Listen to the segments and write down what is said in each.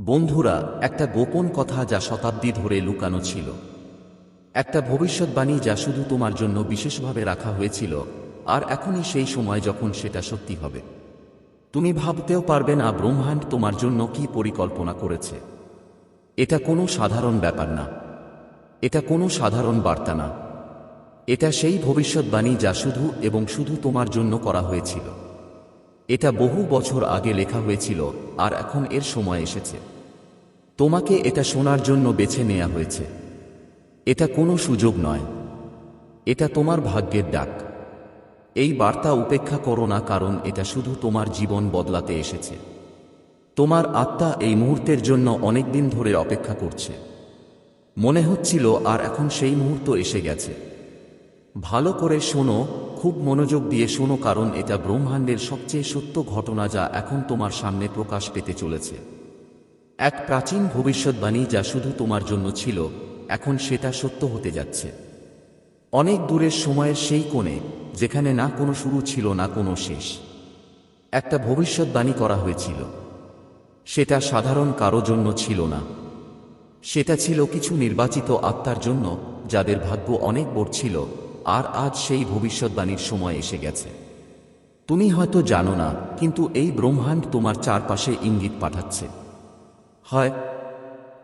বন্ধুরা, একটা গোপন কথা যা শতাব্দী ধরে লুকানো ছিল। একটা ভবিষ্যৎবাণী যা শুধু তোমার জন্য বিশেষভাবে রাখা হয়েছিল, আর এখনই সেই সময় যখন সেটা সত্যি হবে। তুমি ভাবতেও পারবে না ব্রহ্মাণ্ড তোমার জন্য কি পরিকল্পনা করেছে। এটা কোনো সাধারণ ব্যাপার না। এটা কোনো সাধারণ বার্তা না। এটা সেই ভবিষ্যৎবাণী যা শুধু এবং শুধু তোমার জন্য করা হয়েছিল। এটা বহু বছর আগে লেখা হয়েছিল, আর এখন এর সময় এসেছে। তোমাকে এটা শোনার জন্য বেছে নেওয়া হয়েছে। এটা কোনো সুযোগ নয়। এটা তোমার ভাগ্যের ডাক। এই বার্তা উপেক্ষা করো না, কারণ এটা শুধু তোমার জীবন বদলাতে এসেছে। তোমার আত্মা এই মুহূর্তের জন্য অনেক দিন ধরে অপেক্ষা করছে। মনে হচ্ছিল, আর এখন সেই মুহূর্ত এসে গেছে। ভালো করে শোনো খুব মনোযোগ দিয়ে শোনো কারণ এটা ব্রহ্মাণ্ডের সবচেয়ে সত্য ঘটনা যা এখন তোমার সামনে প্রকাশ পেতে চলেছে। এক প্রাচীন ভবিষ্যৎবাণী যা শুধু তোমার জন্য ছিল, এখন সেটা সত্য হতে যাচ্ছে। অনেক দূরের সময়ের সেই কোণে, যেখানে না কোনো শুরু ছিল, না কোনো শেষ। একটা ভবিষ্যৎবাণী করা হয়েছিল। সেটা সাধারণ কারও জন্য ছিল না। সেটা ছিল কিছু নির্বাচিত আত্মার জন্য, যাদের ভাগ্য অনেক বড় ছিল আর আজ সেই ভবিষ্যৎবাণীর সময় এসে গেছে। তুমি হয়তো জানো না, কিন্তু এই ব্রহ্মাণ্ড তোমার চারপাশে ইঙ্গিত পাঠাচ্ছে। হয়,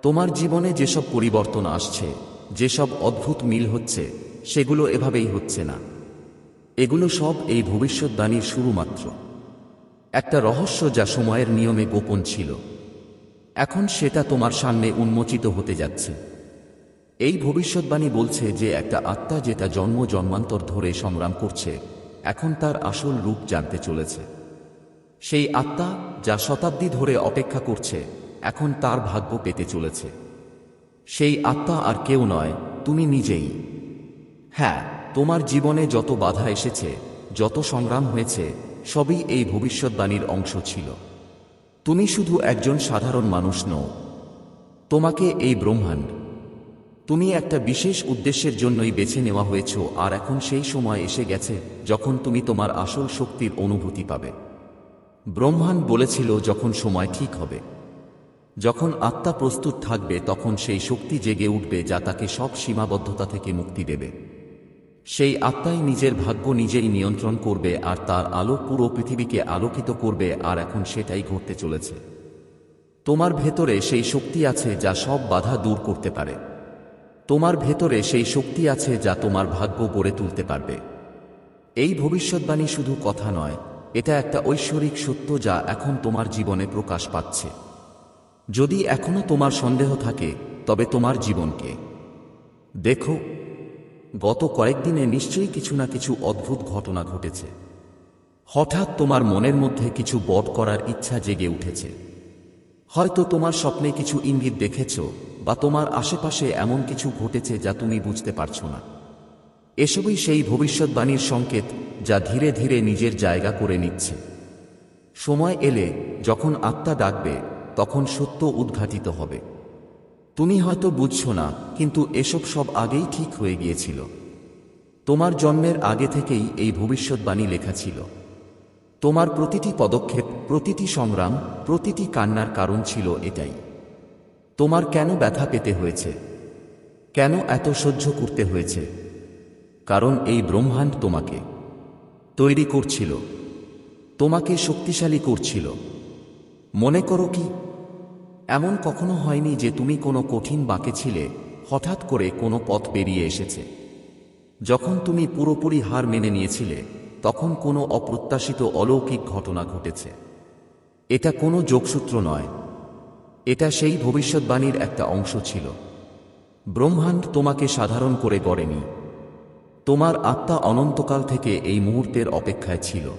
তোমার জীবনে যেসব পরিবর্তন আসছে, যেসব অদ্ভুত মিল হচ্ছে, সেগুলো এভাবেই হচ্ছে না। এগুলো সব এই ভবিষ্যৎবাণীর শুরু মাত্র একটা রহস্য যা সময়ের নিয়মে গোপন ছিল। এখন সেটা তোমার সামনে উন্মোচিত হতে যাচ্ছে। এই ভবিষ্যৎবাণী বলছে যে একটা আত্মা যেটা জন্ম জন্মান্তর ধরে সংগ্রাম করছে, এখন তার আসল রূপ জানতে চলেছে। সেই আত্মা যা শতাব্দী ধরে অপেক্ষা করছে, এখন তার ভাগ্য পেতে চলেছে। সেই আত্মা আর কেউ নয়, তুমি নিজেই। হ্যাঁ তোমার জীবনে যত বাধা এসেছে, যত সংগ্রাম হয়েছে, সবই এই ভবিষ্যৎবাণীর অংশ ছিল। তুমি শুধু একজন সাধারণ মানুষ নও। তোমাকে এই ব্রহ্মাণ্ড তুমি একটা বিশেষ উদ্দেশ্যের জন্যই বেছে নেওয়া হয়েছ, আর এখন সেই সময় এসে গেছে, যখন তুমি তোমার আসল শক্তির অনুভূতি পাবে। ব্রহ্মাণ্ড বলেছিল যখন সময় ঠিক হবে। যখন আত্মা প্রস্তুত থাকবে, তখন সেই শক্তি জেগে উঠবে যা তাকে সব সীমাবদ্ধতা থেকে মুক্তি দেবে। সেই আত্মাই নিজের ভাগ্য নিজেই নিয়ন্ত্রণ করবে, আর তার আলো পুরো পৃথিবীকে আলোকিত করবে, আর এখন সেটাই ঘটতে চলেছে। তোমার ভেতরে সেই শক্তি আছে যা সব বাধা দূর করতে পারে। তোমার ভেতরে সেই শক্তি আছে যা তোমার ভাগ্য গড়ে তুলতে পারবে। এই ভবিষ্যৎবাণী শুধু কথা নয়, এটা একটা ঐশ্বরিক সত্য যা এখন তোমার জীবনে প্রকাশ পাচ্ছে। যদি এখনও তোমার সন্দেহ থাকে, তবে তোমার জীবনকে। দেখো, গত কয়েকদিনে নিশ্চয়ই কিছু না কিছু অদ্ভুত ঘটনা ঘটেছে। হঠাৎ তোমার মনের মধ্যে কিছু বট করার ইচ্ছা জেগে উঠেছে। হয়তো তোমার স্বপ্নে কিছু ইঙ্গিত দেখেছ বা তোমার আশেপাশে এমন কিছু ঘটেছে যা তুমি বুঝতে পারছ না। এসবই সেই ভবিষ্যৎবাণীর সংকেত যা ধীরে ধীরে নিজের জায়গা করে নিচ্ছে। সময় এলে যখন আত্মা ডাকবে, তখন সত্য উদ্ঘাটিত হবে। তুমি হয়তো বুঝছ না, কিন্তু এসব সব আগেই ঠিক হয়ে গিয়েছিল। তোমার জন্মের আগে থেকেই এই ভবিষ্যৎবাণী লেখা ছিল। তোমার প্রতিটি পদক্ষেপ, প্রতিটি সংগ্রাম, প্রতিটি কান্নার কারণ ছিল এটাই। তোমার কেন ব্যথা পেতে হয়েছে? কেন এত সহ্য করতে হয়েছে? কারণ এই ব্রহ্মাণ্ড তোমাকে তৈরি করছিল। তোমাকে শক্তিশালী করছিল। মনে করো কি, এমন কখনো হয়নি যে তুমি কোনো কঠিন বাঁকে ছিলে, হঠাৎ করে কোনো পথ বেরিয়ে এসেছে। যখন তুমি পুরোপুরি হার মেনে নিয়েছিলে, তখন কোনো অপ্রত্যাশিত অলৌকিক ঘটনা ঘটেছে। এটা কোনো যোগসূত্র নয়। এটা সেই ভবিষ্যৎবাণীর একটা অংশ ছিল। ব্রহ্মাণ্ড তোমাকে সাধারণ করে গড়েনি। তোমার আত্মা অনন্তকাল থেকে এই মুহূর্তের অপেক্ষায় ছিল।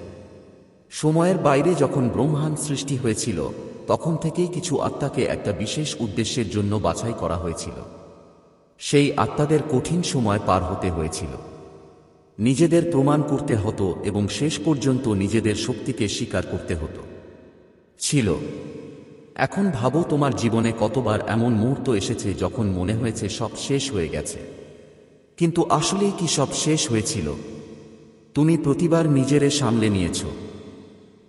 সময়ের বাইরে যখন ব্রহ্মাণ্ড সৃষ্টি হয়েছিল, তখন থেকেই কিছু আত্মাকে একটা বিশেষ উদ্দেশ্যের জন্য বাছাই করা হয়েছিল। সেই আত্মাদের কঠিন সময় পার হতে হয়েছিল। নিজেদের প্রমাণ করতে হতো এবং শেষ পর্যন্ত নিজেদের শক্তিকে স্বীকার করতে হতো। ছিল। এখন ভাবো তোমার জীবনে কতবার এমন মুহূর্ত এসেছে যখন মনে হয়েছে সব শেষ হয়ে গেছে। কিন্তু আসলেই কি সব শেষ হয়েছিল? তুমি প্রতিবার নিজেরে সামলে নিয়েছ।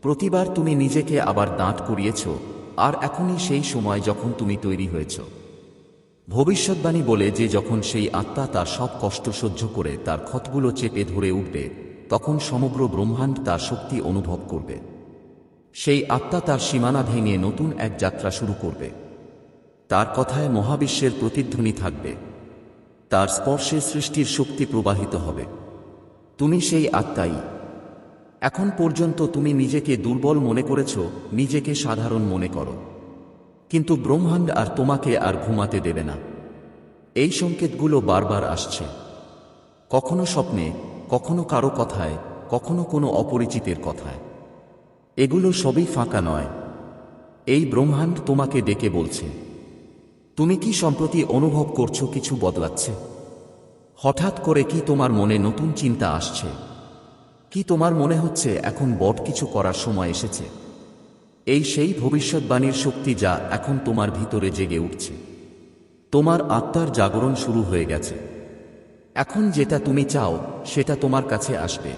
প্রতিবার তুমি নিজেকে আবার দাঁত করিয়েছ, আর এখনই সেই সময় যখন তুমি তৈরি হয়েছ। ভবিষ্যৎবাণী বলে যে যখন সেই আত্মা তার সব কষ্ট সহ্য করে, তার ক্ষতগুলো চেপে ধরে উঠবে, তখন সমগ্র ব্রহ্মাণ্ড তার শক্তি অনুভব করবে। সেই আত্মা তার সীমানা ভেঙে নতুন এক যাত্রা শুরু করবে। তার কথায় মহাবিশ্বের প্রতিধ্বনি থাকবে। তার স্পর্শে সৃষ্টির শক্তি প্রবাহিত হবে। তুমি সেই আত্মাই। এখন পর্যন্ত তুমি নিজেকে দুর্বল মনে করেছ, নিজেকে সাধারণ মনে করো। কিন্তু ব্রহ্মাণ্ড আর তোমাকে আর ঘুমাতে দেবে না। এই সংকেতগুলো বারবার আসছে। কখনো স্বপ্নে, কখনো কারও কথায়, কখনো কোনো অপরিচিতের কথায়। এগুলো সবই ফাঁকা নয়। এই ব্রহ্মাণ্ড তোমাকে ডেকে বলছে, তুমি কি সম্প্রতি অনুভব করছ কিছু বদলাচ্ছে? হঠাৎ করে কি তোমার মনে নতুন চিন্তা আসছে? কি তোমার মনে হচ্ছে এখন বট কিছু করার সময় এসেছে? এই সেই ভবিষ্যৎবাণীর শক্তি যা এখন তোমার ভিতরে জেগে উঠছে। তোমার আত্মার জাগরণ শুরু হয়ে গেছে। এখন যেটা তুমি চাও, সেটা তোমার কাছে আসবে।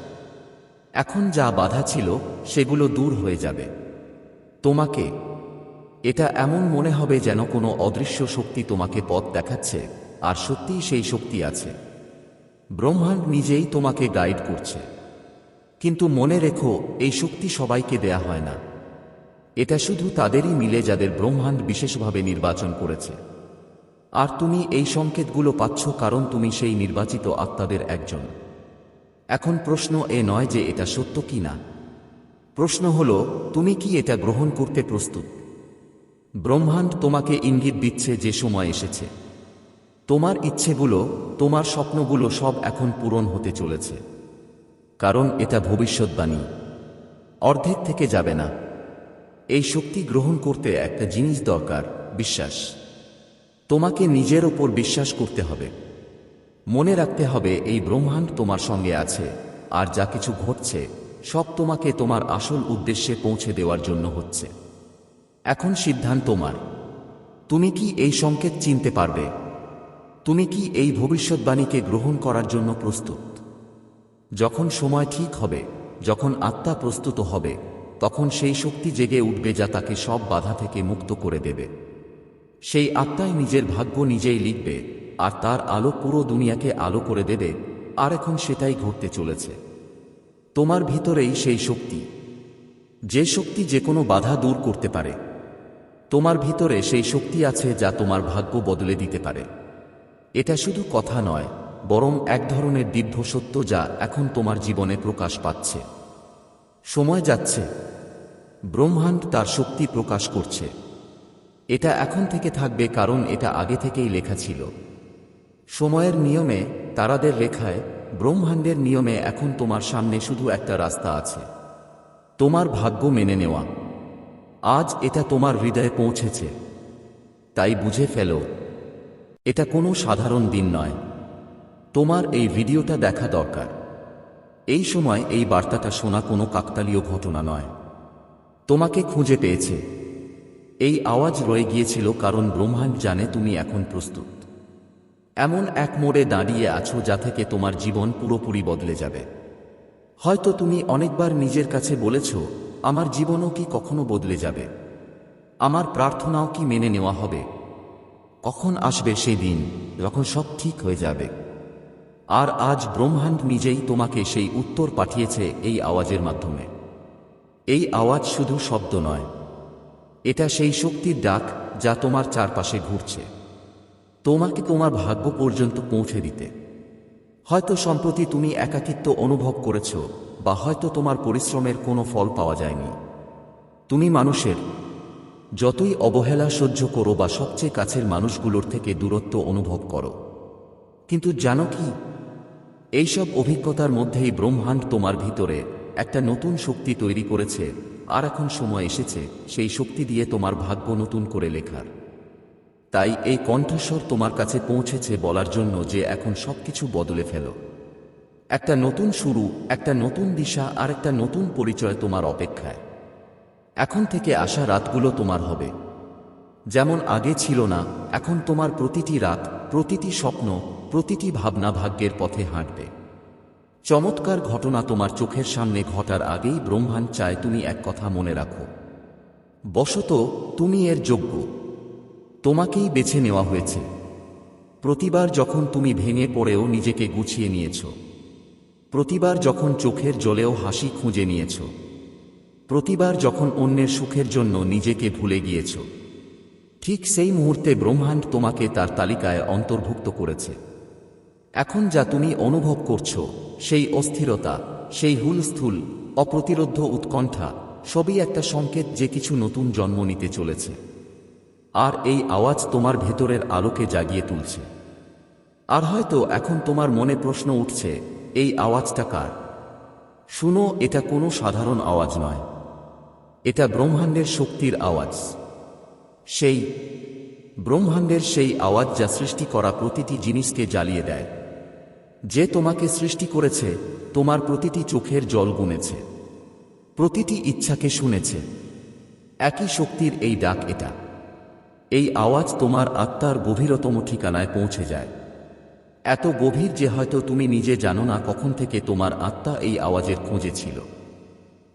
এখন যা বাধা ছিল, সেগুলো দূর হয়ে যাবে। তোমাকে, এটা এমন মনে হবে যেন কোনো অদৃশ্য শক্তি তোমাকে পথ দেখাচ্ছে, আর সত্যিই সেই শক্তি আছে। ব্রহ্মাণ্ড নিজেই তোমাকে গাইড করছে। কিন্তু মনে রেখো, এই শক্তি সবাইকে দেয়া হয় না। এটা শুধু তাদেরই মিলে যাদের ব্রহ্মাণ্ড বিশেষভাবে নির্বাচন করেছে। আর তুমি এই সংকেতগুলো পাচ্ছ কারণ তুমি সেই নির্বাচিত আত্মাদের একজন। এখন প্রশ্ন এ নয় যে এটা সত্য কি না প্রশ্ন হল, তুমি কি এটা গ্রহণ করতে প্রস্তুত? ব্রহ্মাণ্ড তোমাকে ইঙ্গিত দিচ্ছে যে সময় এসেছে। তোমার ইচ্ছেগুলো, তোমার স্বপ্নগুলো সব এখন পূরণ হতে চলেছে। কারণ এটা ভবিষ্যৎবাণী অর্ধেক থেকে যাবে না। এই শক্তি গ্রহণ করতে একটা জিনিস দরকার, বিশ্বাস। তোমাকে নিজের ওপর বিশ্বাস করতে হবে। মনে রাখতে হবে, এই ব্রহ্মাণ্ড তোমার সঙ্গে আছে। আর যা কিছু ঘটছে, সব তোমাকে তোমার আসল উদ্দেশ্যে পৌঁছে দেওয়ার জন্য হচ্ছে। এখন সিদ্ধান্ত তোমার। তুমি কি এই সংকেত চিনতে পারবে? তুমি কি এই ভবিষ্যৎবাণীকে গ্রহণ করার জন্য প্রস্তুত? যখন সময় ঠিক হবে, যখন আত্মা প্রস্তুত হবে, তখন সেই শক্তি জেগে উঠবে যা তাকে সব বাধা থেকে মুক্ত করে দেবে। সেই আত্মাই নিজের ভাগ্য নিজেই লিখবে আর তার আলো পুরো দুনিয়াকে আলো করে দেবে, আর এখন সেটাই ঘটতে চলেছে। তোমার ভিতরেই সেই শক্তি। যে শক্তি যে কোনো বাধা দূর করতে পারে। তোমার ভিতরে সেই শক্তি আছে যা তোমার ভাগ্য বদলে দিতে পারে। এটা শুধু কথা নয়, বরং এক ধরনের দিব্য সত্য যা এখন তোমার জীবনে প্রকাশ পাচ্ছে। সময় যাচ্ছে। ব্রহ্মাণ্ড তার শক্তি প্রকাশ করছে। এটা এখন থেকে থাকবে কারণ এটা আগে থেকেই লেখা ছিল। সময়ের নিয়মে তারাদের রেখায় ব্রহ্মাণ্ডের নিয়মে এখন তোমার সামনে শুধু একটা রাস্তা আছে। তোমার ভাগ্য মেনে নেওয়া। আজ এটা তোমার হৃদয়ে পৌঁছেছে। তাই বুঝে ফেলো, এটা কোনো সাধারণ দিন নয়। তোমার এই ভিডিওটা দেখা দরকার। এই সময় এই বার্তাটা শোনা কোনো কাকতালীয় ঘটনা নয়। তোমাকে খুঁজে পেয়েছে। এই আওয়াজ রয়ে গিয়েছিল কারণ ব্রহ্মাণ্ড জানে তুমি এখন প্রস্তুত। এমন এক মোড়ে দাঁড়িয়ে আছো যা থেকে তোমার জীবন পুরোপুরি বদলে যাবে। হয়তো তুমি অনেকবার নিজের কাছে বলেছ, আমার জীবনও কি কখনো বদলে যাবে? আমার প্রার্থনাও কি মেনে নেওয়া হবে? কখন আসবে সেই দিন যখন সব ঠিক হয়ে যাবে। আর আজ ব্রহ্মাণ্ড নিজেই তোমাকে সেই উত্তর পাঠিয়েছে এই আওয়াজের মাধ্যমে। এই আওয়াজ শুধু শব্দ নয়, এটা সেই শক্তির ডাক যা তোমার চারপাশে ঘুরছে। তোমাকে তোমার ভাগ্য পর্যন্ত পৌঁছে দিতে। হয়তো সম্প্রতি তুমি একাকিত্ব অনুভব করেছ, বা হয়তো তোমার পরিশ্রমের কোনো ফল পাওয়া যায়নি। তুমি মানুষের। যতই অবহেলা সহ্য করো বা সবচেয়ে কাছের মানুষগুলোর থেকে দূরত্ব অনুভব করো। কিন্তু জানো কি? এইসব অভিজ্ঞতার মধ্যেই ব্রহ্মাণ্ড তোমার ভিতরে একটা নতুন শক্তি তৈরি করেছে, আর এখন সময় এসেছে সেই শক্তি দিয়ে তোমার ভাগ্য নতুন করে লেখার। তাই এই কণ্ঠস্বর তোমার কাছে পৌঁছেছে বলার জন্য যে এখন সবকিছু বদলে ফেলো। একটা নতুন শুরু, একটা নতুন দিশা আর একটা নতুন পরিচয় তোমার অপেক্ষায়। এখন থেকে আসা রাতগুলো তোমার হবে। যেমন আগে ছিল না, এখন তোমার প্রতিটি রাত, প্রতিটি স্বপ্ন, প্রতিটি ভাবনা ভাগ্যের পথে হাঁটবে। চমৎকার ঘটনা তোমার চোখের সামনে ঘটার আগেই ব্রহ্মাণ্ড চায় তুমি এক কথা মনে রাখো। বশত, তুমি এর যোগ্য। তোমাকেই বেছে নেওয়া হয়েছে। প্রতিবার যখন তুমি ভেঙে পড়েও নিজেকে গুছিয়ে নিয়েছ। প্রতিবার যখন চোখের জলেও হাসি খুঁজে নিয়েছ। প্রতিবার যখন অন্যের সুখের জন্য নিজেকে ভুলে গিয়েছ। ঠিক সেই মুহূর্তে ব্রহ্মাণ্ড তোমাকে তার তালিকায় অন্তর্ভুক্ত করেছে। এখন যা তুমি অনুভব করছ, সেই অস্থিরতা, সেই হুলস্থুল, অপ্রতিরোধ উৎকণ্ঠা, সবই একটা সংকেত যে কিছু নতুন জন্ম নিতে চলেছে। আর এই আওয়াজ তোমার ভেতরের আলোকে জাগিয়ে তুলছে। আর হয়তো এখন তোমার মনে প্রশ্ন উঠছে, এই আওয়াজটা কার? শুনো, এটা কোনো সাধারণ আওয়াজ নয়। এটা ব্রহ্মাণ্ডের শক্তির আওয়াজ। সেই ব্রহ্মাণ্ডের সেই আওয়াজ যা সৃষ্টি করা প্রতিটি জিনিসকে জ্বালিয়ে দেয়। যে তোমাকে সৃষ্টি করেছে, তোমার প্রতিটি চোখের জল গুনেছে। প্রতিটি ইচ্ছাকে শুনেছে। একই শক্তির এই ডাক এটা। এই আওয়াজ তোমার আত্মার গভীরতম ঠিকানায় পৌঁছে যায়। এত গভীর যে হয়তো তুমি নিজে জানো না কখন থেকে তোমার আত্মা এই আওয়াজের খোঁজে ছিল।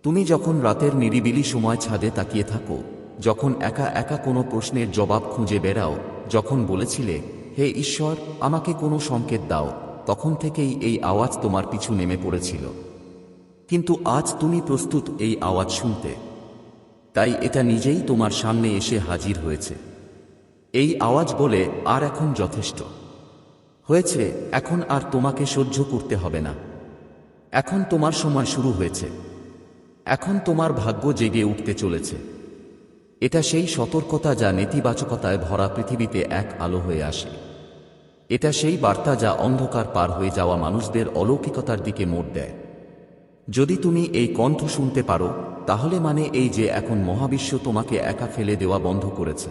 তুমি যখন রাতের নিরিবিলি সময় ছাদে তাকিয়ে থাকো, যখন একা একা কোনো প্রশ্নের জবাব খুঁজে বেড়াও, যখন বলেছিলে, হে ঈশ্বর, আমাকে কোনো সংকেত দাও, তখন থেকেই এই আওয়াজ তোমার পিছু নেমে পড়েছিল। কিন্তু আজ তুমি প্রস্তুত এই আওয়াজ শুনতে। তাই এটা নিজেই তোমার সামনে এসে হাজির হয়েছে। এই আওয়াজ বলে আর এখন যথেষ্ট। হয়েছে, এখন আর তোমাকে সহ্য করতে হবে না। এখন তোমার সময় শুরু হয়েছে। এখন তোমার ভাগ্য জেগে উঠতে চলেছে। এটা সেই সতর্কতা যা নেতিবাচকতায় ভরা পৃথিবীতে এক আলো হয়ে আসে। এটা সেই বার্তা যা অন্ধকার পার হয়ে যাওয়া মানুষদের অলৌকিকতার দিকে মোড় দেয়। যদি তুমি এই কণ্ঠ শুনতে পারো, তাহলে মানে এই যে এখন মহাবিশ্ব তোমাকে একা ফেলে দেওয়া বন্ধ করেছে।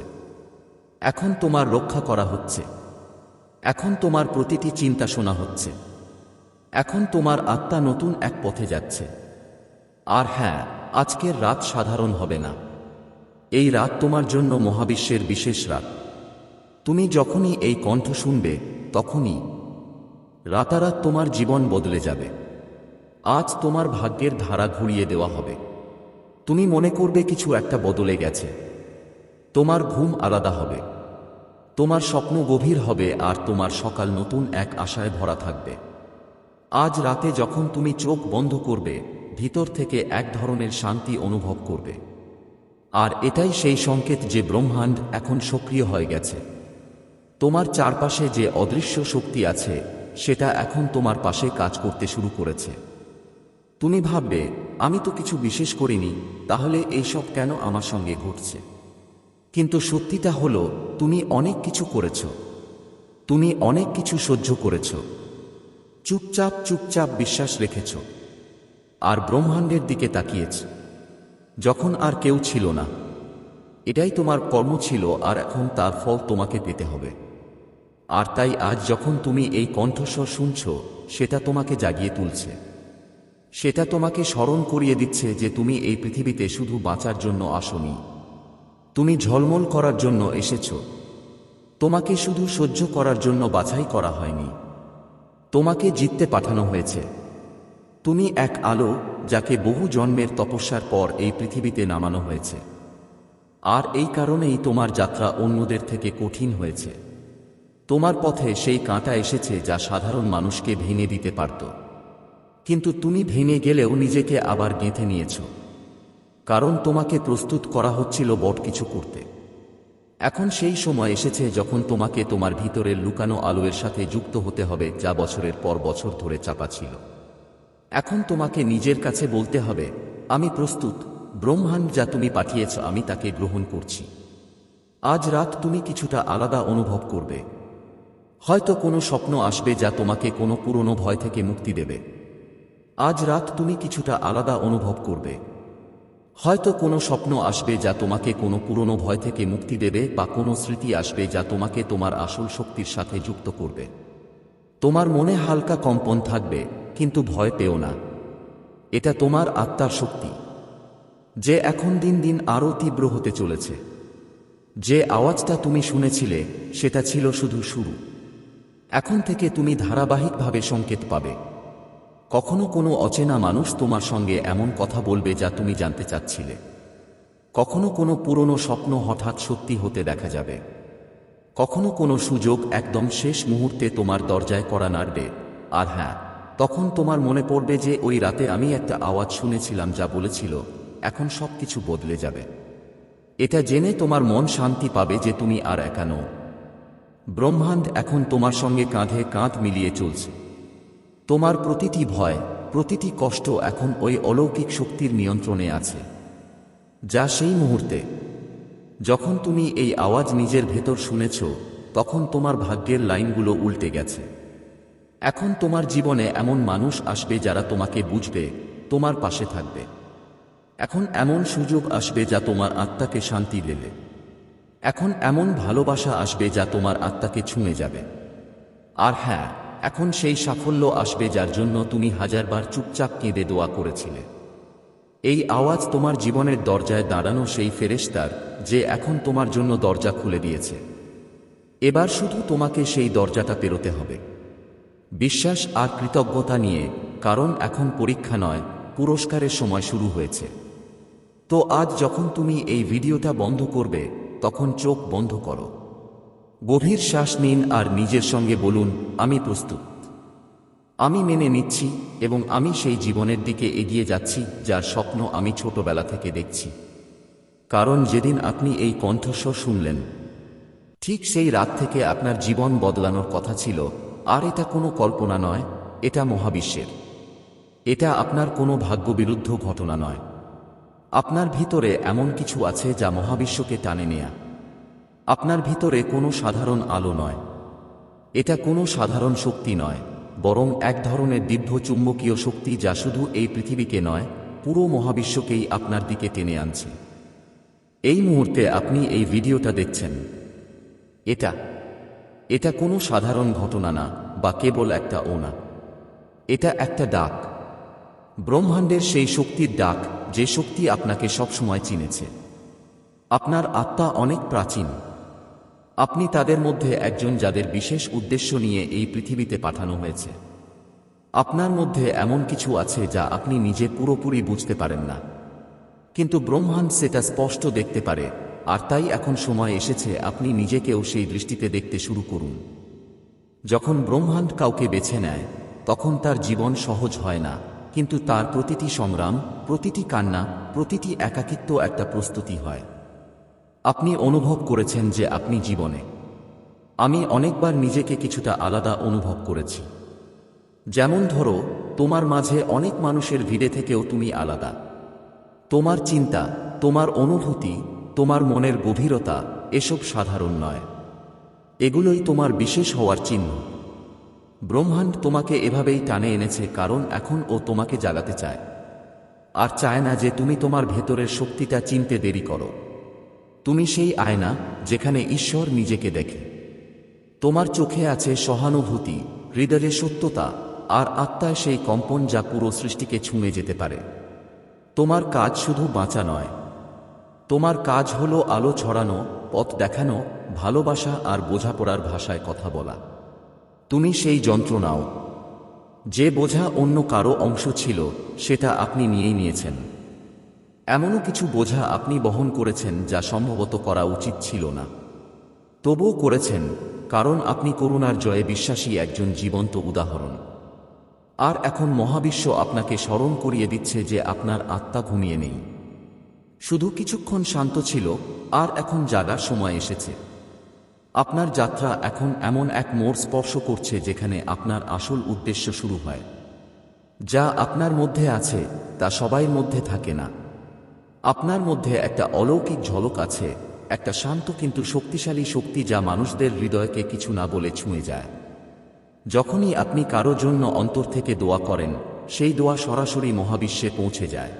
এখন তোমার রক্ষা করা হচ্ছে। এখন তোমার প্রতিটি চিন্তা শোনা হচ্ছে। এখন তোমার আত্মা নতুন এক পথে যাচ্ছে। আর হ্যাঁ আজকের রাত সাধারণ হবে না। এই রাত তোমার জন্য মহাবিশ্বের বিশেষ রাত। তুমি যখনই এই কণ্ঠ শুনবে, তখনই রাতারাত তোমার জীবন বদলে যাবে। আজ তোমার ভাগ্যের ধারা ঘুরিয়ে দেওয়া হবে। তুমি মনে করবে কিছু একটা বদলে গেছে। তোমার ঘুম আলাদা হবে। তোমার স্বপ্ন গভীর হবে আর তোমার সকাল নতুন এক আশায় ভরা থাকবে। আজ রাতে যখন তুমি চোখ বন্ধ করবে, ভিতর থেকে এক ধরনের শান্তি অনুভব করবে। আর এটাই সেই সংকেত যে ব্রহ্মাণ্ড এখন সক্রিয় হয়ে গেছে। তোমার চারপাশে যে অদৃশ্য শক্তি আছে, সেটা এখন তোমার পাশে কাজ করতে শুরু করেছে। তুমি ভাববে, আমি তো কিছু বিশেষ করিনি, তাহলে এইসব কেন আমার সঙ্গে ঘটছে? কিন্তু সত্যিটা হলো, তুমি অনেক কিছু করেছ। তুমি অনেক কিছু সহ্য করেছ। চুপচাপ চুপচাপ বিশ্বাস রেখেছ। আর ব্রহ্মাণ্ডের দিকে তাকিয়েছ। যখন আর কেউ ছিল না। এটাই তোমার কর্ম ছিল, আর এখন তার ফল তোমাকে পেতে হবে। আর তাই আজ যখন তুমি এই কণ্ঠস্বর শুনছ, সেটা তোমাকে জাগিয়ে তুলছে। সেটা তোমাকে স্মরণ করিয়ে দিচ্ছে যে তুমি এই পৃথিবীতে শুধু বাঁচার জন্য আসনি। তুমি ঝলমল করার জন্য এসেছ। তোমাকে শুধু সহ্য করার জন্য বাছাই করা হয়নি। তোমাকে জিততে পাঠানো হয়েছে। তুমি এক আলো যাকে বহু জন্মের তপস্যার পর এই পৃথিবীতে নামানো হয়েছে। আর এই কারণেই তোমার যাত্রা অন্যদের থেকে কঠিন হয়েছে। তোমার পথে সেই কাঁটা এসেছে যা সাধারণ মানুষকে ভেঙে দিতে পারত। কিন্তু তুমি ভেঙে গেলেও নিজেকে আবার গেঁথে নিয়েছ। কারণ তোমাকে প্রস্তুত করা হচ্ছিল বট কিছু করতে। এখন সেই সময় এসেছে যখন তোমাকে তোমার ভিতরের লুকানো আলোয়ের সাথে যুক্ত হতে হবে, যা বছরের পর বছর ধরে চাপা ছিল। এখন তোমাকে নিজের কাছে বলতে হবে, আমি প্রস্তুত, ব্রহ্মাণ্ড যা তুমি পাঠিয়েছ, আমি তাকে গ্রহণ করছি। আজ রাত তুমি কিছুটা আলাদা অনুভব করবে। হয়তো কোনো স্বপ্ন আসবে যা তোমাকে কোনো পুরনো ভয় থেকে মুক্তি দেবে। আজ রাত তুমি কিছুটা আলাদা অনুভব করবে। হয়তো কোনো স্বপ্ন আসবে যা তোমাকে কোনো পুরনো ভয় থেকে মুক্তি দেবে বা কোনো স্মৃতি আসবে যা তোমাকে তোমার আসল শক্তির সাথে যুক্ত করবে। তোমার মনে হালকা কম্পন থাকবে, কিন্তু ভয় পেও না। এটা তোমার আত্মার শক্তি। যে এখন দিন দিন আরও তীব্র হতে চলেছে। যে আওয়াজটা তুমি শুনেছিলে, সেটা ছিল শুধু শুরু। এখন থেকে তুমি ধারাবাহিকভাবে সংকেত পাবে। কখনো কোনো অচেনা মানুষ তোমার সঙ্গে এমন কথা বলবে যা তুমি জানতে চাচ্ছিলে। কখনো কোনো পুরনো স্বপ্ন হঠাৎ সত্যি হতে দেখা যাবে। কখনো কোনো সুযোগ একদম শেষ মুহূর্তে তোমার দরজায় করা নাড়বে। আর হ্যাঁ তখন তোমার মনে পড়বে যে ওই রাতে আমি একটা আওয়াজ শুনেছিলাম যা বলেছিল, এখন সব কিছু বদলে যাবে। এটা জেনে তোমার মন শান্তি পাবে যে তুমি আর একা নও। ব্রহ্মাণ্ড এখন তোমার সঙ্গে কাঁধে কাঁধ মিলিয়ে চলছে। তোমার প্রতিটি ভয়, প্রতিটি কষ্ট এখন ওই অলৌকিক শক্তির নিয়ন্ত্রণে আছে। যা সেই মুহূর্তে। যখন তুমি এই আওয়াজ নিজের ভেতর শুনেছ, তখন তোমার ভাগ্যের লাইনগুলো উল্টে গেছে। এখন তোমার জীবনে এমন মানুষ আসবে যারা তোমাকে বুঝবে, তোমার পাশে থাকবে। এখন এমন সুযোগ আসবে যা তোমার আত্মাকে শান্তি দেবে। এখন এমন ভালোবাসা আসবে যা তোমার আত্মাকে ছুঁয়ে যাবে। আর হ্যাঁ এখন সেই সাফল্য আসবে যার জন্য তুমি হাজারবার চুপচাপ কেঁদে দোয়া করেছিলে। এই আওয়াজ তোমার জীবনের দরজায় দাঁড়ানো সেই ফেরেশতার যে এখন তোমার জন্য দরজা খুলে দিয়েছে। এবার শুধু তোমাকে সেই দরজাটা পেরোতে হবে। বিশ্বাস আর কৃতজ্ঞতা নিয়ে, কারণ এখন পরীক্ষা নয়, পুরস্কারের সময় শুরু হয়েছে। তো আজ যখন তুমি এই ভিডিওটা বন্ধ করবে, তখন চোখ বন্ধ করো। গভীর শ্বাস নিন আর নিজের সঙ্গে বলুন, আমি প্রস্তুত। আমি মেনে নিচ্ছি এবং আমি সেই জীবনের দিকে এগিয়ে যাচ্ছি যার স্বপ্ন আমি ছোটবেলা থেকে দেখছি। কারণ যেদিন আপনি এই কণ্ঠস্বর শুনলেন, ঠিক সেই রাত থেকে আপনার জীবন বদলানোর কথা ছিল, আর এটা কোনো কল্পনা নয়, এটা মহাবিশ্বের। এটা আপনার কোনো ভাগ্যবিরুদ্ধ ঘটনা নয়। আপনার ভিতরে এমন কিছু আছে যা মহাবিশ্বকে টানে নেয়া। আপনার ভিতরে কোনো সাধারণ আলো নয়। এটা কোনো সাধারণ শক্তি নয়, বরং এক ধরনের দিব্য চুম্বকীয় শক্তি যা শুধু এই পৃথিবীকে নয়, পুরো মহাবিশ্বকেই আপনার দিকে টেনে আনছে। এই মুহূর্তে আপনি এই ভিডিওটা দেখছেন। এটা এটা কোনো সাধারণ ঘটনা না, বা কেবল একটা ওনা। এটা একটা ডাক। ব্রহ্মাণ্ডের সেই শক্তির ডাক, যে শক্তি আপনাকে সবসময় চিনেছে। আপনার আত্মা অনেক প্রাচীন। আপনি তাদের মধ্যে একজন যাদের বিশেষ উদ্দেশ্য নিয়ে এই পৃথিবীতে পাঠানো হয়েছে। আপনার মধ্যে এমন কিছু আছে যা আপনি নিজে পুরোপুরি বুঝতে পারেন না। কিন্তু ব্রহ্মাণ্ড সেটা স্পষ্ট দেখতে পারে, আর তাই এখন সময় এসেছে আপনি নিজেকেও সেই দৃষ্টিতে দেখতে শুরু করুন। যখন ব্রহ্মাণ্ড কাউকে বেছে নেয়, তখন তার জীবন সহজ হয় না, কিন্তু তার প্রতিটি সংগ্রাম, প্রতিটি কান্না, প্রতিটি একাকিত্ব একটা প্রস্তুতি হয়। আপনি অনুভব করেছেন যে আপনি জীবনে। আমি অনেকবার নিজেকে কিছুটা আলাদা অনুভব করেছি। যেমন ধরো, তোমার মাঝে অনেক মানুষের ভিড়ে থেকেও তুমি আলাদা। তোমার চিন্তা, তোমার অনুভূতি, তোমার মনের গভীরতা এসব সাধারণ নয়। এগুলোই তোমার বিশেষ হওয়ার চিহ্ন। ব্রহ্মাণ্ড তোমাকে এভাবেই টানে এনেছে কারণ এখন ও তোমাকে জাগাতে চায়। আর চায় না যে তুমি তোমার ভেতরের শক্তিটা চিনতে দেরি করো। তুমি সেই আয়না যেখানে ঈশ্বর নিজেকে দেখে। তোমার চোখে আছে সহানুভূতি হৃদয়ের সত্যতা, আর আত্মায় সেই কম্পন যা পুরো সৃষ্টিকে ছুঁয়ে যেতে পারে। তোমার কাজ শুধু বাঁচা নয়। তোমার কাজ হলো আলো ছড়ানো, পথ দেখানো, ভালোবাসা আর বোঝাপড়ার ভাষায় কথা বলা। তুমি সেই যন্ত্রণাও যে বোঝা অন্য কারও অংশ ছিল, সেটা আপনি নিয়েই নিয়েছেন। এমনও কিছু বোঝা আপনি বহন করেছেন যা সম্ভবত করা উচিত ছিল না। তবুও করেছেন, কারণ আপনি করুণার জয়ে বিশ্বাসী একজন জীবন্ত উদাহরণ। আর এখন মহাবিশ্ব আপনাকে স্মরণ করিয়ে দিচ্ছে যে আপনার আত্মা ঘুমিয়ে নেই। শুধু কিছুক্ষণ শান্ত ছিল, আর এখন জাগার সময় এসেছে। আপনার যাত্রা এখন এমন এক মোড় স্পর্শ করছে যেখানে আপনার আসল উদ্দেশ্য শুরু হয়। যা আপনার মধ্যে আছে, তা সবাই মধ্যে থাকে না। আপনার মধ্যে একটা অলৌকিক ঝলক আছে, একটা শান্ত কিন্তু শক্তিশালী শক্তি যা মানুষদের হৃদয়কে কিছু না বলে ছুঁয়ে যায়। যখনই আপনি কারও জন্য অন্তর থেকে দোয়া করেন, সেই দোয়া সরাসরি মহাবিশ্বে পৌঁছে যায়।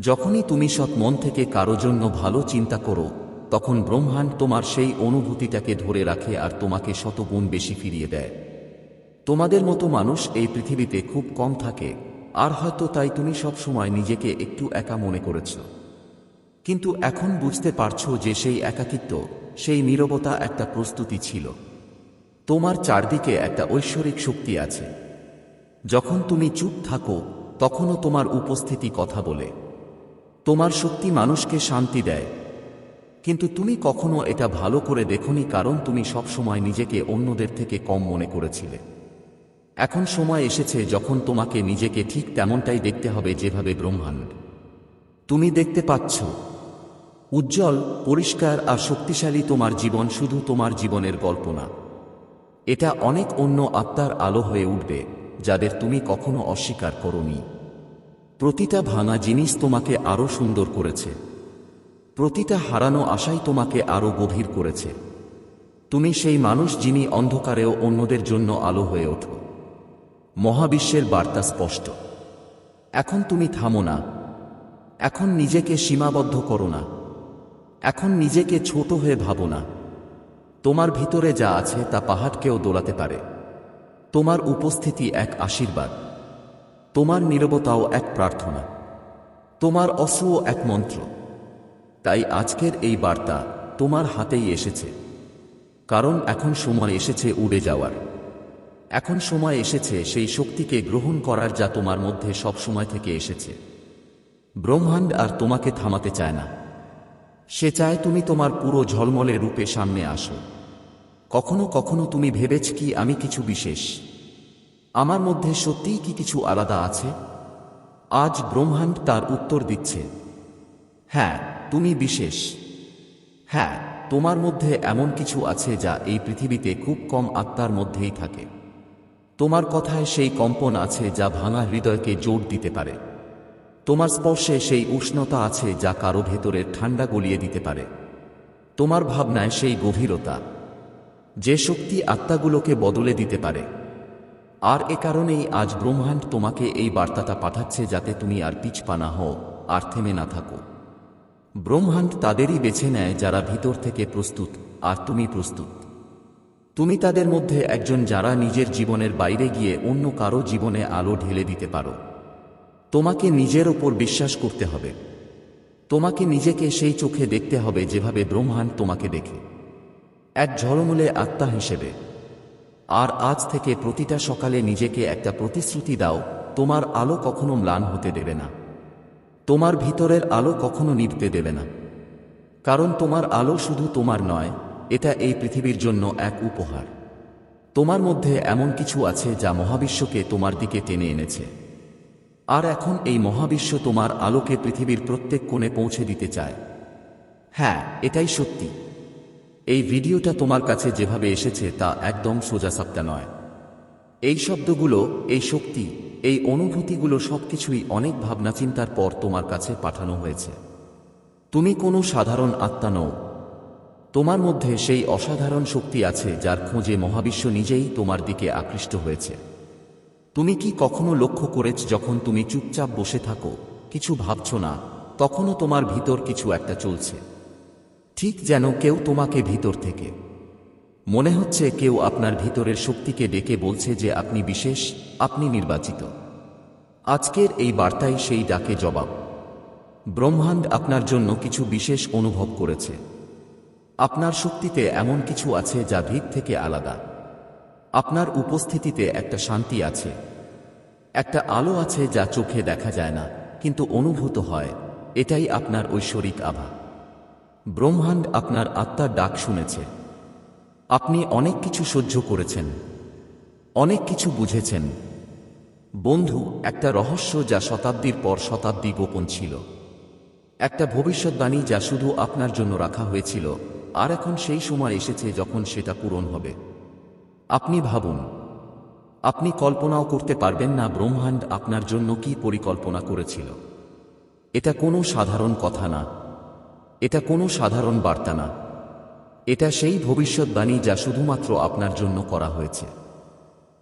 যখনই তুমি সৎ মন থেকে কারও জন্য ভালো চিন্তা করো, তখন ব্রহ্মাণ্ড তোমার সেই অনুভূতিটাকে ধরে রাখে আর তোমাকে শতগুণ বেশি ফিরিয়ে দেয়। তোমাদের মতো মানুষ এই পৃথিবীতে খুব কম থাকে। আর হয়তো তাই তুমি সব সময় নিজেকে একটু একা মনে করেছ। কিন্তু এখন বুঝতে পারছ যে সেই একাকিত্ব, সেই নীরবতা একটা প্রস্তুতি ছিল। তোমার চারদিকে একটা ঐশ্বরিক শক্তি আছে। যখন তুমি চুপ থাকো, তখনও তোমার উপস্থিতি কথা বলে। তোমার শক্তি মানুষকে শান্তি দেয়। কিন্তু তুমি কখনো এটা ভালো করে দেখনি কারণ তুমি সবসময় নিজেকে অন্যদের থেকে কম মনে করেছিলে। এখন সময় এসেছে যখন তোমাকে নিজেকে ঠিক তেমনটাই দেখতে হবে যেভাবে ব্রহ্মাণ্ড। তুমি দেখতে পাচ্ছ। উজ্জ্বল, পরিষ্কার আর শক্তিশালী তোমার জীবন শুধু তোমার জীবনের গল্প না। এটা অনেক অন্য আত্মার আলো হয়ে উঠবে, যাদের তুমি কখনো অস্বীকার করনি। প্রতিটা ভাঙা জিনিস তোমাকে আরও সুন্দর করেছে। প্রতিটা হারানো আশাই তোমাকে আরও গভীর করেছে। তুমি সেই মানুষ যিনি অন্ধকারেও অন্যদের জন্য আলো হয়ে ওঠো। মহাবিশ্বের বার্তা স্পষ্ট। এখন তুমি থামো না। এখন নিজেকে সীমাবদ্ধ করো না। এখন নিজেকে ছোট হয়ে ভাবো না। তোমার ভিতরে যা আছে তা পাহাড়কেও দোলাতে পারে। তোমার উপস্থিতি এক আশীর্বাদ। তোমার নীরবতাও এক প্রার্থনা। তোমার অশ্রুও এক মন্ত্র। তাই আজকের এই বার্তা তোমার হাতেই এসেছে। কারণ এখন সময় এসেছে উড়ে যাওয়ার। এখন সময় এসেছে সেই শক্তিকে গ্রহণ করার যা তোমার মধ্যে সব সময় থেকে এসেছে। ব্রহ্মাণ্ড আর তোমাকে থামাতে চায় না। সে চায় তুমি তোমার পুরো ঝলমলে রূপে সামনে আসো। কখনো কখনো তুমি ভেবেছ কি আমি কিছু বিশেষ। আমার মধ্যে সত্যিই কি কিছু আলাদা আছে? আজ ব্রহ্মাণ্ড তার উত্তর দিচ্ছে। হ্যাঁ তুমি বিশেষ। হ্যাঁ তোমার মধ্যে এমন কিছু আছে যা এই পৃথিবীতে খুব কম আত্মার মধ্যেই থাকে। তোমার কথায় সেই কম্পন আছে যা ভাঙা হৃদয়কে জোর দিতে পারে। তোমার স্পর্শে সেই উষ্ণতা আছে যা কারও ভেতরের ঠান্ডা গলিয়ে দিতে পারে। তোমার ভাবনায় সেই গভীরতা, যে শক্তি আত্মাগুলোকে বদলে দিতে পারে। আর এ কারণেই আজ ব্রহ্মাণ্ড তোমাকে এই বার্তাটা পাঠাচ্ছে যাতে তুমি আর পিছপা না হও, আর থেমে না থাকো। ব্রহ্মাণ্ড তাদেরই বেছে নেয় যারা ভিতর থেকে প্রস্তুত, আর তুমি প্রস্তুত। তুমি তাদের মধ্যে একজন যারা নিজের জীবনের বাইরে গিয়ে অন্য কারও জীবনে আলো ঢেলে দিতে পারো। তোমাকে নিজের ওপর বিশ্বাস করতে হবে। তোমাকে নিজেকে সেই চোখে দেখতে হবে যেভাবে ব্রহ্মাণ্ড তোমাকে দেখে। এক ঝলমূলে আত্মা হিসেবে। আর আজ থেকে প্রতিটা সকালে নিজেকে একটা প্রতিশ্রুতি দাও, তোমার আলো কখনো ম্লান হতে দেবে না। তোমার ভিতরের আলো কখনো নিভতে দেবে না। কারণ তোমার আলো শুধু তোমার নয় এটা এই পৃথিবীর জন্য এক উপহার। তোমার মধ্যে এমন কিছু আছে যা মহাবিশ্বকে তোমার দিকে টেনে এনেছে। আর এখন এই মহাবিশ্ব তোমার আলোকে পৃথিবীর প্রত্যেক কোণে পৌঁছে দিতে চায়। হ্যাঁ এটাই সত্যি। এই ভিডিওটা তোমার কাছে যেভাবে এসেছে তা একদম সোজাসাপ্টা নয়। এই শব্দগুলো, এই শক্তি, এই অনুভূতিগুলো সবকিছুই অনেক ভাবনা চিন্তার পর তোমার কাছে পাঠানো হয়েছে। তুমি কোনো সাধারণ আত্মা নও তোমার মধ্যে সেই অসাধারণ শক্তি আছে যার খোঁজে মহাবিশ্ব নিজেই তোমার দিকে আকৃষ্ট হয়েছে। তুমি কি কখনো লক্ষ্য করেছ যখন তুমি চুপচাপ বসে থাকো, কিছু ভাবছ না, তখনও তোমার ভিতর কিছু একটা চলছে। ঠিক যেন কেউ তোমাকে ভিতর থেকে। মনে হচ্ছে কেউ আপনার ভিতরের শক্তিকে ডেকে বলছে যে আপনি বিশেষ, আপনি নির্বাচিত। আজকের এই বার্তাই সেই ডাকে জবাব। ব্রহ্মাণ্ড আপনার জন্য কিছু বিশেষ অনুভব করেছে। আপনার শক্তিতে এমন কিছু আছে যা ভিত থেকে আলাদা। আপনার উপস্থিতিতে একটা শান্তি আছে। একটা আলো আছে যা চোখে দেখা যায় না, কিন্তু অনুভূত হয়। এটাই আপনার ঐশ্বরিক আভা। ব্রহ্মাণ্ড আপনার আত্মার ডাক শুনেছে। আপনি অনেক কিছু সহ্য করেছেন। অনেক কিছু বুঝেছেন। বন্ধু, একটা রহস্য যা শতাব্দীর পর শতাব্দী গোপন ছিল। একটা ভবিষ্যৎবাণী যা শুধু আপনার জন্য রাখা হয়েছিল। আর এখন সেই সময় এসেছে যখন সেটা পূরণ হবে। আপনি ভাবুন, আপনি কল্পনাও করতে পারবেন না ব্রহ্মাণ্ড আপনার জন্য কি পরিকল্পনা করেছিল। এটা কোনো সাধারণ কথা না। এটা কোনো সাধারণ বার্তা না। এটা সেই ভবিষ্যৎবাণী যা শুধুমাত্র আপনার জন্য করা হয়েছে।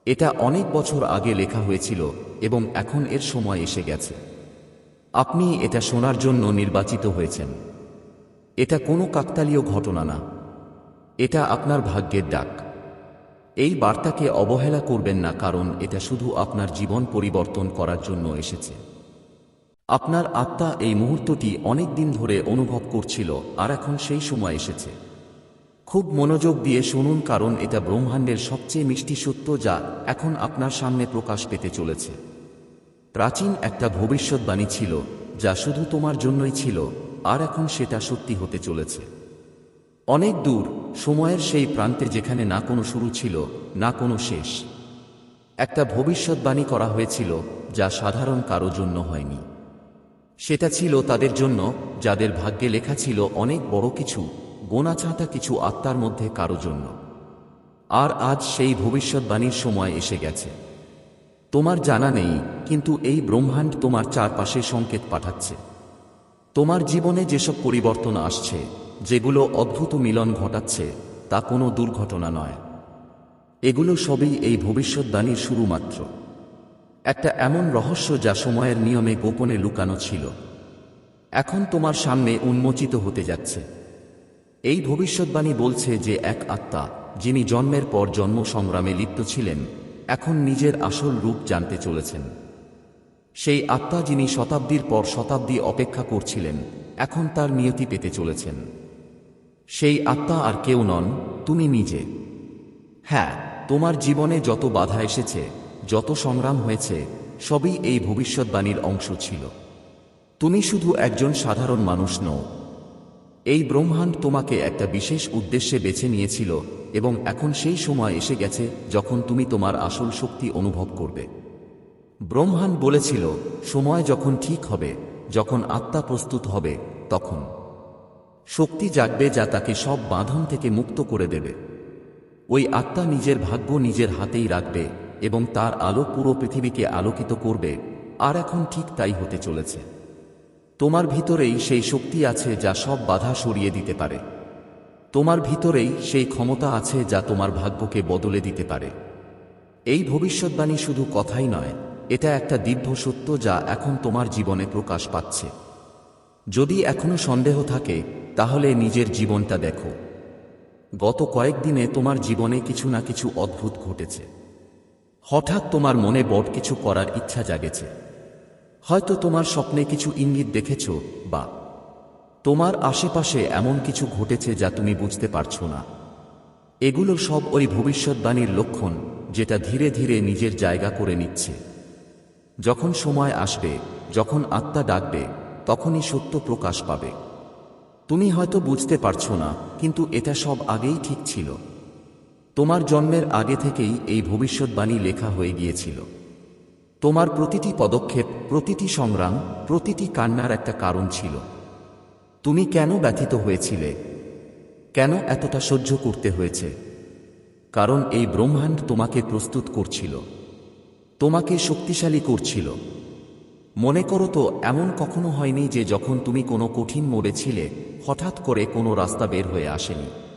এটা অনেক বছর আগে লেখা হয়েছিল এবং এখন এর সময় এসে গেছে। আপনি এটা শোনার জন্য নির্বাচিত হয়েছেন। এটা কোনো কাকতালীয় ঘটনা না। এটা আপনার ভাগ্যের ডাক। এই বার্তাকে অবহেলা করবেন না কারণ এটা শুধু আপনার জীবন পরিবর্তন করার জন্য এসেছে। আপনার আত্মা এই মুহূর্তটি অনেক দিন ধরে অনুভব করছিল আর এখন সেই সময় এসেছে। খুব মনোযোগ দিয়ে শুনুন কারণ এটা ব্রহ্মাণ্ডের সবচেয়ে মিষ্টি সত্য যা এখন আপনার সামনে প্রকাশ পেতে চলেছে। প্রাচীন একটা ভবিষ্যৎবাণী ছিল যা শুধু তোমার জন্যই ছিল আর এখন সেটা সত্যি হতে চলেছে। অনেক দূর, সময়ের সেই প্রান্তে যেখানে না কোনো শুরু ছিল, না কোনো শেষ। একটা ভবিষ্যৎবাণী করা হয়েছিল, যা সাধারণ কারও জন্য হয়নি। সেটা ছিল তাদের জন্য, যাদের ভাগ্যে লেখা ছিল অনেক বড় কিছু গোনাচাঁটা কিছু আত্মার মধ্যে কারও জন্য। আর আজ সেই ভবিষ্যৎবাণীর সময় এসে গেছে। তোমার জানা নেই, কিন্তু এই ব্রহ্মাণ্ড তোমার চারপাশে সংকেত পাঠাচ্ছে। তোমার জীবনে যেসব পরিবর্তন আসছে, যেগুলো অদ্ভুত মিলন ঘটাচ্ছে, তা কোনো দুর্ঘটনা নয়। এগুলো সবই এই ভবিষ্যৎবাণীর শুরু মাত্র একটা এমন রহস্য যা সময়ের নিয়মে গোপনে লুকানো ছিল। এখন তোমার সামনে উন্মোচিত হতে যাচ্ছে। এই ভবিষ্যৎবাণী বলছে যে এক আত্মা, যিনি জন্মের পর জন্ম সংগ্রামে লিপ্ত ছিলেন, এখন নিজের আসল রূপ জানতে চলেছেন। সেই আত্মা যিনি শতাব্দীর পর শতাব্দী অপেক্ষা করছিলেন, এখন তার নিয়তি পেতে চলেছেন। সেই আত্মা আর কেউ নন, তুমি নিজে। হ্যাঁ তোমার জীবনে যত বাধা এসেছে, যত সংগ্রাম হয়েছে, সবই এই ভবিষ্যৎবাণীর অংশ ছিল। তুমি শুধু একজন সাধারণ মানুষ নও। এই ব্রহ্মাণ্ড তোমাকে একটা বিশেষ উদ্দেশ্যে বেছে নিয়েছিল এবং এখন সেই সময় এসে গেছে যখন তুমি তোমার আসল শক্তি অনুভব করবে। ব্রহ্মাণ্ড বলেছিল, সময় যখন ঠিক হবে, যখন আত্মা প্রস্তুত হবে, তখন। শক্তি জাগবে যা তাকে সব বাঁধন থেকে মুক্ত করে দেবে। ওই আত্মা নিজের ভাগ্য নিজের হাতেই রাখবে এবং তার আলো পুরো পৃথিবীকে আলোকিত করবে, আর এখন ঠিক তাই হতে চলেছে। তোমার ভিতরেই সেই শক্তি আছে যা সব বাধা সরিয়ে দিতে পারে। তোমার ভিতরেই সেই ক্ষমতা আছে যা তোমার ভাগ্যকে বদলে দিতে পারে। এই ভবিষ্যৎবাণী শুধু কথাই নয় এটা একটা দিব্য সত্য যা এখন তোমার জীবনে প্রকাশ পাচ্ছে। যদি এখনও সন্দেহ থাকে, তাহলে নিজের জীবনটা দেখো। গত কয়েকদিনে তোমার জীবনে কিছু না কিছু অদ্ভুত ঘটেছে। হঠাৎ তোমার মনে বড় কিছু করার ইচ্ছা জাগেছে। হয়তো তোমার স্বপ্নে কিছু ইঙ্গিত দেখেছ বা তোমার আশেপাশে এমন কিছু ঘটেছে যা তুমি বুঝতে পারছ না। এগুলো সব ওই ভবিষ্যৎবাণীর লক্ষণ, যেটা ধীরে ধীরে নিজের জায়গা করে নিচ্ছে। যখন সময় আসবে, যখন আত্মা ডাকবে, তখনই সত্য প্রকাশ পাবে। তুমি হয়তো বুঝতে পারছ না, কিন্তু এটা সব আগেই ঠিক ছিল। তোমার জন্মের আগে থেকেই এই ভবিষ্যৎবাণী লেখা হয়ে গিয়েছিল। তোমার প্রতিটি পদক্ষেপ, প্রতিটি সংগ্রাম, প্রতিটি কান্নার একটা কারণ ছিল। তুমি কেন ব্যথিত হয়েছিলে? কেন এতটা সহ্য করতে হয়েছে? কারণ এই ব্রহ্মাণ্ড তোমাকে প্রস্তুত করছিল। তোমাকে শক্তিশালী করছিল। মনে করো তো, এমন কখনো হয়নি যে যখন তুমি কোনো কঠিন মোড়ে ছিলে, হঠাৎ করে কোনো রাস্তা বের হয়ে আসেনি।